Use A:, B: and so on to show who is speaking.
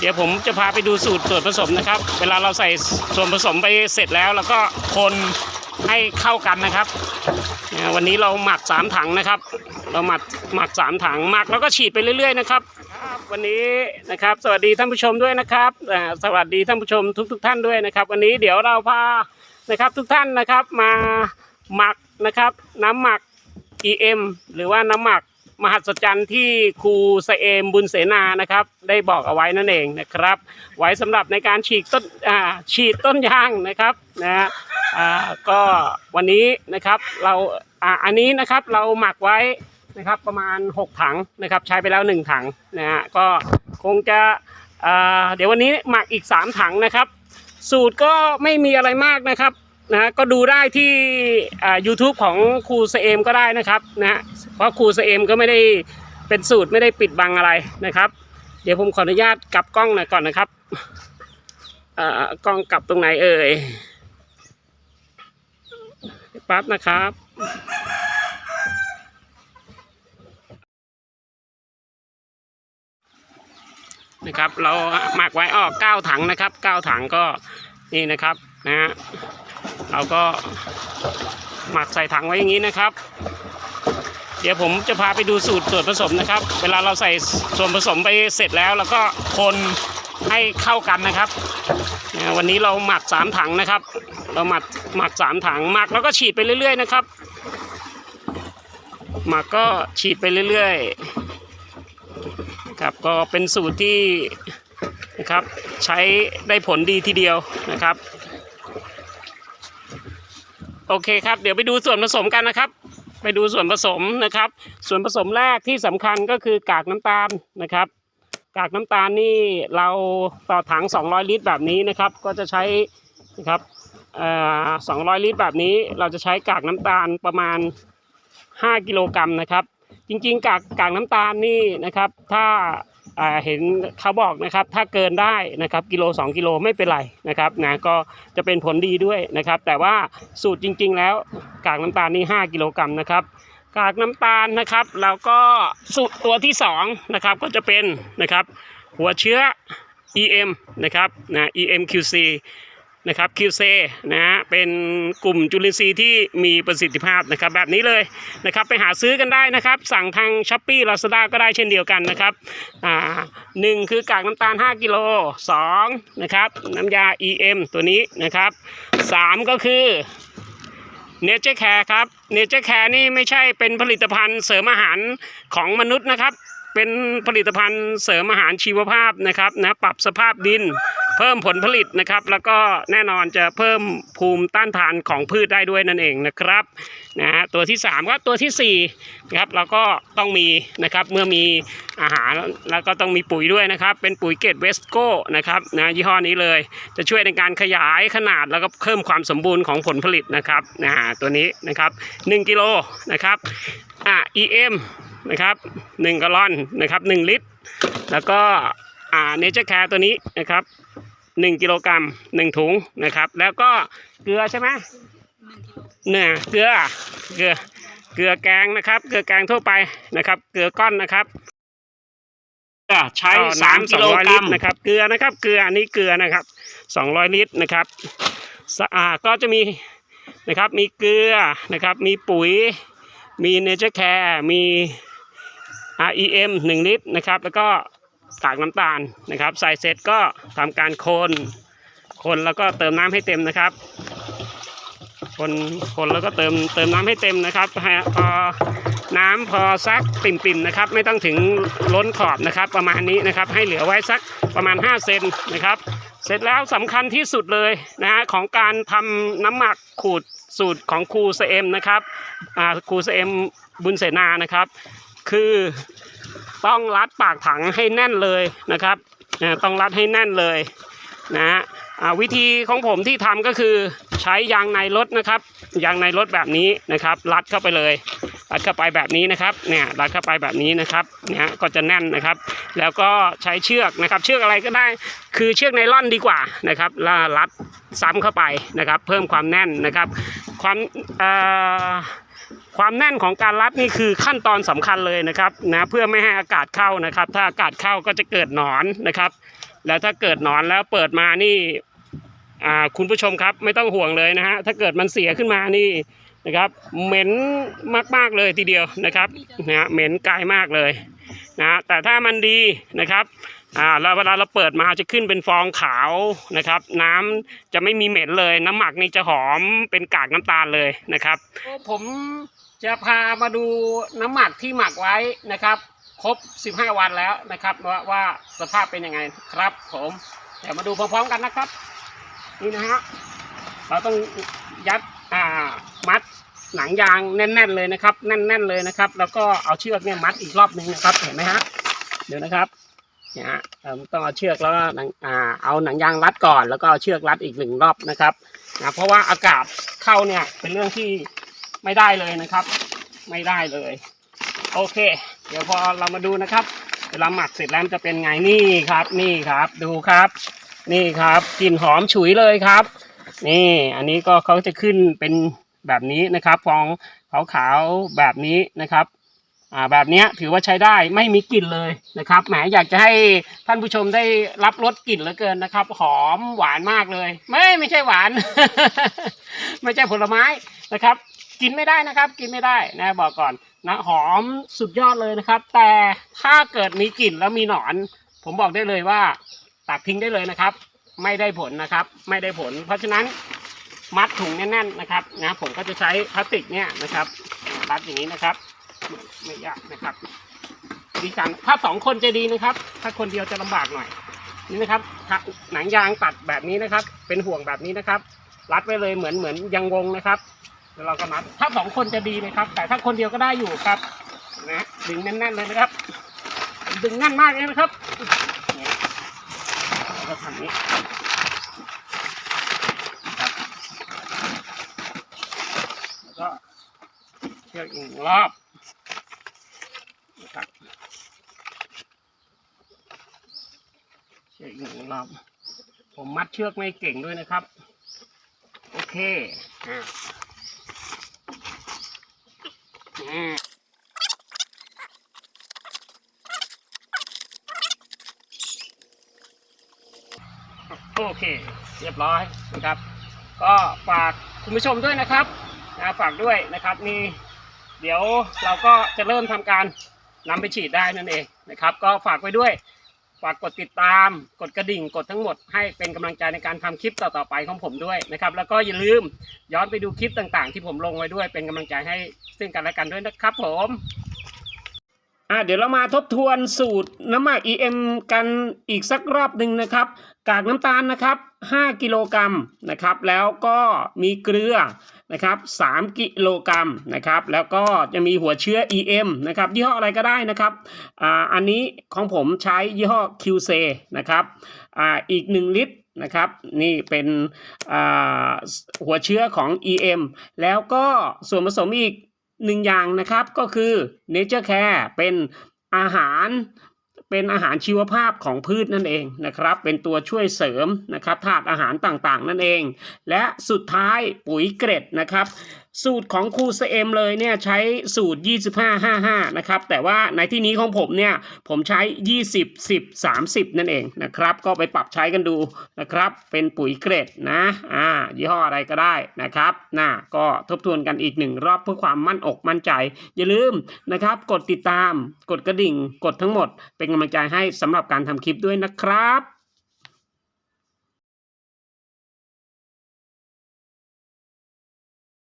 A: เดี๋ยวผมจะพาไปดูสูตรส่วนผสมนะครับ เวลาเราใส่ส่วนผสมไปเสร็จแล้ว แล้วก็คนให้เข้ากันนะครับ วันนี้เราหมักสามถังนะครับ เราหมักหมักสามถังหมักแล้วก็ฉีดไปเรื่อยๆนะครับวันนี้นะครับ สวัสดีท่านผู้ชมด้วยนะครับอ่สวัสดีท่านผู้ชมทุกๆท่านด้วยนะครับ วันนี้เดี๋ยวเราพานะครับทุกท่านนะครับมาหมักนะครับ น้ำหมัก EM หรือว่าน้ำหมัก มหัศจรรย์ที่ครูสเอมบุญเสนานะครับ ได้บอกเอาไว้นั่นเองนะครับ ไว้สำหรับในการฉีกต้นอ่าฉีดต้นยางนะครับนะฮะอ่าก็วันนี้นะครับเราอ่าอันนี้นะครับเราหมักไว้นะครับประมาณ 6 ถังนะครับ ใช้ไปแล้ว 1 ถังนะฮะก็คงจะอ่าเดี๋ยววันนี้หมักอีก 3 ถังนะครับ สูตรก็ไม่มีอะไรมากนะครับ นะฮะก็ดูได้ที่อ่า YouTube ของครูเสเอมก็ได้นะครับนะฮะเพราะครูเสเอมก็ไม่ได้เป็นสูตรไม่ได้ปิดบังอะไรนะครับ เดี๋ยวผมขออนุญาตกลับกล้องหน่อยก่อนนะครับเอ่อกล้องกลับตรงไหนเอ่ยปั๊บนะครับนะครับ เราหมักไว้ออกเก้าถังนะครับเก้าถังก็นี่นะครับ นะฮะเราก็หมักใส่ถังไว้อย่างนี้นะครับ เดี๋ยวผมจะพาไปดูสูตรส่วนผสมนะครับ เวลาเราใส่ส่วนผสมไปเสร็จแล้วแล้วก็คนให้เข้ากันนะครับ วันนี้เราหมักสามถังนะครับ เราหมักหมักสามถังหมักแล้วก็ฉีดไปเรื่อย ๆ นะครับ หมักก็ฉีดไปเรื่อยๆครับก็เป็นสูตรที่นะครับใช้ได้ผลดีทีเดียวนะครับ โอเคครับ เดี๋ยวไปดูส่วนผสมกันนะครับ ไปดูส่วนผสมนะครับ ส่วนผสมแรกที่สำคัญก็คือกากน้ำตาลนะครับ กากน้ำตาลนี่เราต่อถัง 200 ลิตรแบบนี้นะครับ ก็จะใช้นะครับเอ่อ200ลิตรแบบนี้เราจะใช้กากน้ำตาลประมาณ 5 กิโลกรัมนะครับ จริงๆ กากกากน้ำตาลนี่นะครับ ถ้า เห็นเขาบอกนะครับถ้าเกินได้นะครับกิโล 2 กิโลไม่เป็นไรนะครับนะก็จะเป็นผลดีด้วยนะครับ แต่ว่าสูตรจริง ๆ แล้วกากน้ำตาลนี่ 5 กิโลกรัมนะครับกากน้ำตาลนะครับเราก็สูตรตัวที่2นะครับก็จะเป็นนะครับหัวเชื้อ EM นะครับนะ EMQC นะครับ QC นะฮะเป็นกลุ่มจุลินทรีย์ที่มีประสิทธิภาพนะครับแบบนี้เลยนะครับไปหาซื้อกันได้นะครับ สั่งทาง s h อ p e e Lazada ก็ได้เช่นเดียวกันนะครับอ่าหนึ่งคือกากน้ำตาล 5กิโล2นะครับน้ำยา EM ตัวนี้นะครับ 3 ก็คือเนเจอร์แคร์ครับเนเจอร์แคร์นี่ไม่ใช่เป็นผลิตภัณฑ์เสริมอาหารของมนุษย์นะครับ เป็นผลิตภัณฑ์เสริมอาหารชีวภาพนะครับนะปรับสภาพดิน เพิ่มผลผลิตนะครับ แล้วก็แน่นอนจะเพิ่มภูมิต้านทานของพืชได้ด้วยนั่นเองนะครับนะฮะตัวที่3ก็ตัวที่4นะครับเราก็ต้องมีนะครับเมื่อมีอาหารแล้วก็ต้องมีปุ๋ยด้วยนะครับ เป็นปุ๋ยเกรดเวสโก้นะครับนะยี่ห้อนี้เลยจะช่วยในการขยายขนาดแล้วก็เพิ่มความสมบูรณ์ของผลผลิตนะครับนะฮะตัวนี้นะครับ1กิโลนะครับอ่า EM นะครับ1กะลอนนะครับ1ลิตร แล้วก็อ่าเนเจอร์แคร์ตัวนี้นะครับ 1กิโลกรัม1ถุงนะครับ แล้วก็เกลือใช่ไหมเนี่ยเกลือเกลือเกลือแกงนะครับ เกลือแกงทั่วไปนะครับ เกลือก้อนนะครับก็ใช้สามกิโลกรัมนะครับเกลือนะครับ เกลืออันนี้เกลือนะครับสองร้อยลิตรนะครับสะอาก็จะมีนะครับมีเกลือนะครับ มีปุ๋ย มีเนเจอร์แคร์มี REM 1 ลิตรนะครับ แล้วก็ กากน้ำตาลนะครับใส่เสร็จก็ทำการคนคนแล้วก็เติมน้ำให้เต็มนะครับ คนคนแล้วก็เติมเติมน้ำให้เต็มนะครับพอน้ำพอสักปิ่มๆนะครับ ไม่ต้องถึงล้นขอบนะครับ ประมาณนี้นะครับให้เหลือไว้สักประมาณ 5 เซนนะครับ เสร็จแล้วสำคัญที่สุดเลยนะฮะของการทำน้ำหมักขูดสูตรของครูเซเอ็มนะครับครูเซเอ็มบุญเสนานะครับ คือ ต้องรัดปากถังให้แน่นเลยนะครับต้องรัดให้แน่นเลยนะฮะวิธีของผมที่ทำก็คือใช้ยางในรถนะครับ ยางในรถแบบนี้นะครับ รัดเข้าไปเลย รัดเข้าไปแบบนี้นะครับเนี่ยรัดเข้าไปแบบนี้นะครับเนี่ยก็จะแน่นนะครับ แล้วก็ใช้เชือกนะครับ เชือกอะไรก็ได้คือเชือกไนล่อนดีกว่านะครับแล้วรัดซ้ำเข้าไปนะครับ เพิ่มความแน่นนะครับ ความอ่อ ความแน่นของการรัดนี่คือขั้นตอนสำคัญเลยนะครับนะเพื่อไม่ให้อากาศเข้านะครับ ถ้าอากาศเข้าก็จะเกิดหนอนนะครับ แล้วถ้าเกิดหนอนแล้วเปิดมานี่อ่าคุณผู้ชมครับไม่ต้องห่วงเลยนะฮะถ้าเกิดมันเสียขึ้นมานี่นะครับเหม็นมากๆเลยทีเดียวนะครับนะเหม็นกายมากเลยนะแต่ถ้ามันดีนะครับ อ่าแล้วเวลาเราเปิดมาจะขึ้นเป็นฟองขาวนะครับ น้ำจะไม่มีเหม็นเลย น้ำหมักนี่จะหอมเป็นกากน้ำตาลเลยนะครับ ผมจะพามาดูน้ำหมักที่หมักไว้นะครับ ครบ 15 วันแล้วนะครับว่าว่าสภาพเป็นยังไงครับ ผมเดี๋ยวมาดูพร้อมๆกันนะครับ นี่นะฮะเราต้องยัดอ่ามัดหนังยางแน่น ๆเลยนะครับ แน่น ๆเลยนะครับ แล้วก็เอาเชือกเนี่ยมัดอีกรอบหนึ่งนะครับเห็นไหมฮะเดี๋ยวนะครับ เนี่ยฮะต้องเอาเชือกแล้วก็เอาหนังยางรัดก่อน แล้วก็เอาเชือกรัดอีกหนึ่งรอบนะครับนะเพราะว่าอากาศเข้าเนี่ยเป็นเรื่องที่ไม่ได้เลยนะครับ ไม่ได้เลย โอเค เดี๋ยวพอเรามาดูนะครับเวลาหมักเสร็จแล้วมันจะเป็นไงนี่ครับนี่ครับดูครับ นี่ครับกลิ่นหอมฉุยเลยครับ นี่อันนี้ก็เขาจะขึ้นเป็นแบบนี้นะครับฟองขาวๆแบบนี้นะครับ อ่าแบบนี้ถือว่าใช้ได้ไม่มีกลิ่นเลยนะครับแหมอยากจะให้ท่านผู้ชมได้รับรสกลิ่นเหลือเกินนะครับ หอมหวานมากเลย ไม่ไม่ใช่หวาน ไม่ใช่ผลไม้นะครับ กินไม่ได้นะครับ กินไม่ได้นะบอกก่อนนะหอมสุดยอดเลยนะครับ แต่ถ้าเกิดมีกลิ่นแล้วมีหนอน ผมบอกได้เลยว่าตัดทิ้งได้เลยนะครับ ไม่ได้ผลนะครับ ไม่ได้ผล เพราะฉะนั้นมัดถุงแน่นๆนะครับนะผมก็จะใช้พลาสติกเนี่ยนะครับรัดอย่างนี้นะครับ ไม่ยากนะครับดีกันถ้าสองคนจะดีนะครับ ถ้าคนเดียวจะลำบากหน่อย นี่นะครับหนังยางตัดแบบนี้นะครับ เป็นห่วงแบบนี้นะครับ รัดไว้เลยเหมือนเหมือนยังวงนะครับแล้วเราก็มัดถ้าสองคนจะดีนะครับ แต่ถ้าคนเดียวก็ได้อยู่ครับนะดึงแน่นๆเลยนะครับ ดึงแน่นมากเลยนะครับเราก็ทำนี้นะครับแล้วก็ เชือกอีกรอบนะครับเชือกอีกรอบ ผมมัดเชือกไม่เก่งด้วยนะครับ โอเคอ่าอืมโอเค เรียบร้อยนะครับ ก็ฝากคุณผู้ชมด้วยนะครับนะฝากด้วยนะครับนี่ เดี๋ยวเราก็จะเริ่มทำการนำไปฉีดได้นั่นเองนะครับ ก็ฝากไว้ด้วย ฝากกดติดตาม กดกระดิ่ง กดทั้งหมดให้เป็นกำลังใจในการทำคลิปต่อๆไปของผมด้วยนะครับ แล้วก็อย่าลืมย้อนไปดูคลิปต่างๆ ที่ผมลงไว้ด้วยเป็นกำลังใจให้ซึ่งกันและกันด้วยนะครับผมอะเดี๋ยวเรามาทบทวนสูตรน้ำหมัก EM กันอีกสักรอบหนึ่งนะครับ กากน้ำตาลนะครับ 5 กิโลกรัมนะครับ แล้วก็มีเกลือ นะครับ3กิโลกรัมนะครับ แล้วก็จะมีหัวเชื้อ EM นะครับ ยี่ห้ออะไรก็ได้นะครับอ่าอันนี้ของผมใช้ยี่ห้อ QC นะครับอ่าอีก 1 ลิตรนะครับ นี่เป็นอ่าหัวเชื้อของ EM แล้วก็ส่วนผสมอีกหนึ่งอย่างนะครับก็คือ Nature Care เป็นอาหาร เป็นอาหารชีวภาพของพืชนั่นเองนะครับ เป็นตัวช่วยเสริมนะครับธาตุอาหารต่างๆ นั่นเอง และสุดท้ายปุ๋ยเกร็ดนะครับ สูตรของครูเซเอมเลยเนี่ยใช้สูตร 2555 นะครับ แต่ว่าในที่นี้ของผมเนี่ย ผมใช้ 20 10 30 นั่นเองนะครับ ก็ไปปรับใช้กันดูนะครับ เป็นปุ๋ยเกรดนะอ่ายี่ห้ออะไรก็ได้นะครับน่ะก็ทบทวนกันอีกหนึ่งรอบเพื่อความมั่นอกมั่นใจ อย่าลืมนะครับ กดติดตามกดกระดิ่งกดทั้งหมด เป็นกำลังใจให้สำหรับการทำคลิปด้วยนะครับ